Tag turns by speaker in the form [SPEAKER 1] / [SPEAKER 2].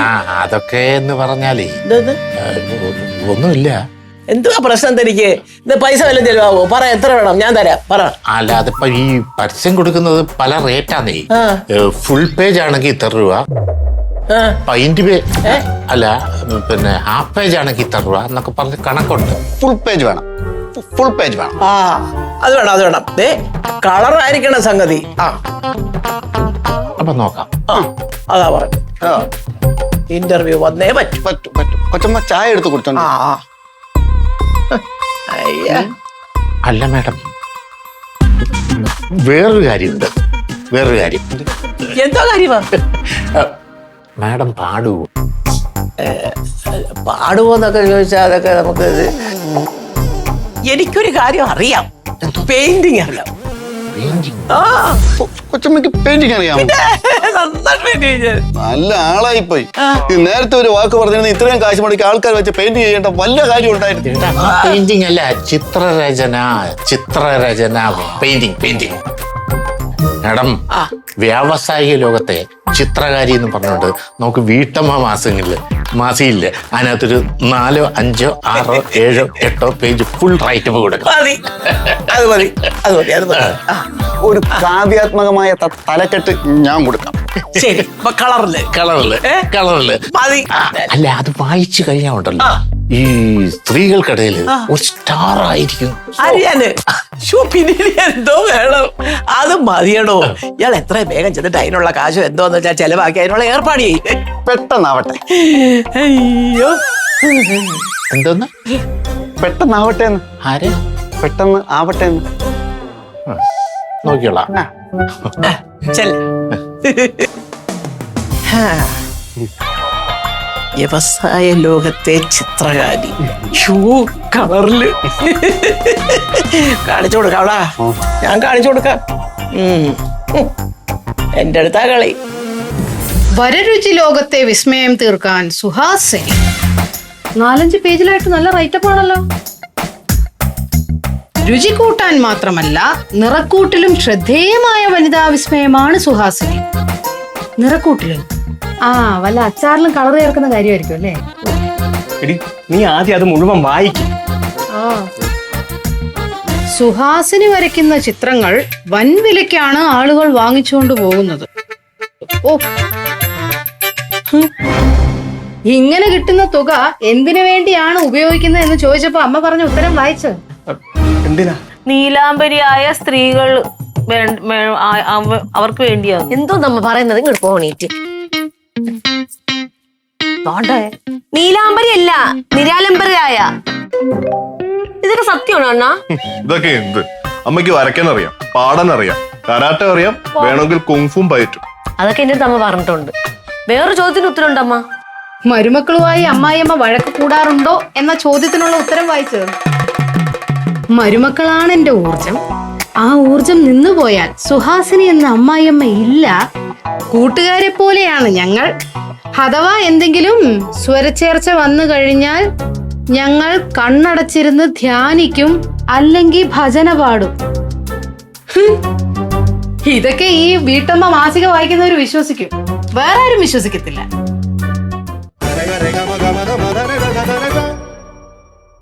[SPEAKER 1] അതൊക്കെ എന്ന് പറഞ്ഞാലേ. ഒന്നുമില്ല.
[SPEAKER 2] എന്തുവാ പ്രശ്നം തനിക്ക് ഇത് പൈസ വല്ലതും ചെലവാവോ? പറ എത്ര വേണം? ഞാൻ തരാം. പറ.
[SPEAKER 1] അല്ല അതിപ്പോ ഈ പരസ്യം കൊടുക്കുന്നത് പല റേറ്റാന്നേ. ഫുൾ പേജ് ആണെങ്കിൽ ഇത്ര രൂപ.
[SPEAKER 2] ആ,
[SPEAKER 1] പൈന്റ് പേ അല്ല പിന്നെ ഹാഫ് പേജ് ആണെങ്കിൽ ഇത്ര രൂപ എന്നൊക്കെ പറഞ്ഞ് കണക്കുണ്ട്.
[SPEAKER 3] ഫുൾ പേജ് വേണം. ഫുൾ പേജ് വേണം.
[SPEAKER 2] ആ അത് വേണം അത് വേണം. ദേ കളറായിരിക്കണം സംഗതി. ആ.
[SPEAKER 1] അപ്പൊ നോക്കാം.
[SPEAKER 2] ആ അതാ പറഞ്ഞു
[SPEAKER 3] ആ.
[SPEAKER 2] ഇന്റർവ്യൂ വന്നേ പറ്റും.
[SPEAKER 3] പറ്റും പറ്റും. കൊച്ചമ്മ ചായ എടുത്ത് കുടിച്ചോണ്ട്
[SPEAKER 2] ആ ആ. അയ്യ.
[SPEAKER 1] അല്ല മാഡം. വേറൊരു കാര്യമുണ്ട്. വേറൊരു കാര്യം.
[SPEAKER 2] എന്തോ കാര്യമാ?
[SPEAKER 1] മാഡം പാടുവോ?
[SPEAKER 2] പാടുവോന്നൊക്കെ ചോദിച്ചാൽ അതൊക്കെ നമുക്ക് ഇത് എനിക്കൊരു കാര്യം അറിയാം. പെയിന്റിങ് അറിയാം. ആ.
[SPEAKER 3] കൊച്ചമ്മക്ക് പെയിന്റിങ് അറിയാമോ? നല്ല ആളായി പോയി നേരത്തെ ഒരു വാക്ക് പറഞ്ഞിരുന്ന ഇത്രയും കാശ് മുടക്കി ആൾക്കാർ വെച്ച് പെയിന്റ് ചെയ്യേണ്ട വല്ല കാര്യം ഉണ്ടായിരുന്നു.
[SPEAKER 1] പെയിന്റിംഗ് അല്ല ചിത്രരചന ചിത്രരചന പെയിന്റിംഗ് പെയിന്റിംഗ് മാഡം
[SPEAKER 2] ആ.
[SPEAKER 1] വ്യാവസായിക ലോകത്തെ ചിത്രകാരി എന്ന് പറഞ്ഞുകൊണ്ട് നമുക്ക് വീട്ടമ്മ മാസങ്ങളിൽ മാസിയില്ലേ അതിനകത്തൊരു നാലോ അഞ്ചോ ആറോ ഏഴോ എട്ടോ പേജ് ഫുൾ റൈറ്റ് കൊടുക്കാം
[SPEAKER 3] ഒരു കാവ്യാത്മകമായ തലക്കെട്ട് ഞാൻ കൊടുക്കാം.
[SPEAKER 2] ശരി
[SPEAKER 1] കളറിൽ.
[SPEAKER 2] കളറിൽ?
[SPEAKER 1] കളറിൽ.
[SPEAKER 2] മതി.
[SPEAKER 1] അല്ല അത് വായിച്ചു കഴിഞ്ഞാൽ ഉണ്ടല്ലോ. ഈ സ്ത്രീകൾക്കിടയിൽ ഒരു സ്റ്റാർ ആയിരിക്കും
[SPEAKER 2] അറിയാന് എന്തോ വേണം. അത് മതിയടോ. ഇയാൾ എത്ര വേഗം ചെന്നിട്ട് അതിനുള്ള കാശ് എന്തോന്ന് വെച്ചാൽ ചെലവാക്കി അതിനുള്ള ഏർപ്പാട് ചെയ്യും.
[SPEAKER 3] പെട്ടെന്നാവട്ടെ.
[SPEAKER 2] അയ്യോ.
[SPEAKER 1] എന്തോന്ന്?
[SPEAKER 3] പെട്ടെന്നാവട്ടെ എന്ന്
[SPEAKER 1] ആര്?
[SPEAKER 3] പെട്ടെന്ന് ആവട്ടെ എന്ന്
[SPEAKER 1] നോക്കിയോളാം.
[SPEAKER 2] ചെല്ല്. ഹാ. വ്യവസായ ലോകത്തെ ചിത്രകാരി. ഷൂ കളറിൽ കാണിച്ചു കൊടുക്കാവടാ ഞാൻ കാണിച്ചു കൊടുക്കാം. എന്റെ അടുത്താ കളി.
[SPEAKER 4] വരരുചി ലോകത്തെ വിസ്മയം തീർക്കാൻ സുഹാസിനി. നാലഞ്ച് പേജിലായിട്ട് നല്ല റൈറ്റപ്പ് ആണല്ലോ. രുചി കൂട്ടാൻ മാത്രമല്ല നിറക്കൂട്ടിലും ശ്രദ്ധേയമായ വനിതാ വിസ്മയമാണ് സുഹാസിനി. നിറക്കൂട്ടിലും. ആ വല്ല അച്ചാറിലും കളർ ചേർക്കുന്ന കാര്യമായിരിക്കും അല്ലേ?
[SPEAKER 5] എടി നീ ആദ്യം അത് മുഴുവൻ വായിക്കും.
[SPEAKER 4] സുഹാസിനി വരയ്ക്കുന്ന ചിത്രങ്ങൾ വൻവിലയ്ക്കാണ് ആളുകൾ വാങ്ങിച്ചുകൊണ്ട് പോകുന്നത്. ഓ. ഇങ്ങനെ കിട്ടുന്ന തുക എന്തിനു വേണ്ടിയാണ് ഉപയോഗിക്കുന്നത് എന്ന് ചോദിച്ചപ്പോ അമ്മ പറഞ്ഞ ഉത്തരം വായിച്ചു
[SPEAKER 5] എന്തിനാ?
[SPEAKER 6] നീലാംബരിയായ സ്ത്രീകൾ അവർക്ക് വേണ്ടിയാ
[SPEAKER 7] എന്തോ നമ്മ പറയുന്നത് ഇങ്ങോട്ട് പോണീറ്റ് നീലാംബരി അല്ല നിരാലംബരായ ഇതൊക്കെ സത്യമാണോ അണ്ണാ?
[SPEAKER 8] ഇതൊക്കെ എന്ത്? അമ്മയ്ക്ക് വരയ്ക്കാൻ അറിയാം പാടാൻ അറിയാം കരാട്ട അറിയാം വേണമെങ്കിൽ കുങ്ഫും പയറ്റും.
[SPEAKER 7] അതൊക്കെ എന്റെ അമ്മ പറഞ്ഞിട്ടുണ്ട്. വേറൊരു ചോദ്യത്തിന് ഉത്തരവുണ്ട് അമ്മ?
[SPEAKER 4] മരുമക്കളുമായി അമ്മായിയമ്മ വഴക്ക് കൂടാറുണ്ടോ എന്ന ചോദ്യത്തിനുള്ള ഉത്തരം വായിച്ചത്. മരുമക്കളാണ് എന്റെ ഊർജം ആ ഊർജം നിന്നുപോയാൽ സുഹാസിനി എന്ന അമ്മായിയമ്മ ഇല്ല. കൂട്ടുകാരെ പോലെയാണ് ഞങ്ങൾ. അഥവാ എന്തെങ്കിലും സ്വരച്ചേർച്ച വന്നു കഴിഞ്ഞാൽ ഞങ്ങൾ കണ്ണടച്ചിരുന്ന് ധ്യാനിക്കും അല്ലെങ്കിൽ ഭജന പാടും. ഇതൊക്കെ ഈ വീട്ടമ്മ മാസിക വായിക്കുന്നവർ വിശ്വസിക്കും. വേറെ ആരും വിശ്വസിക്കത്തില്ല.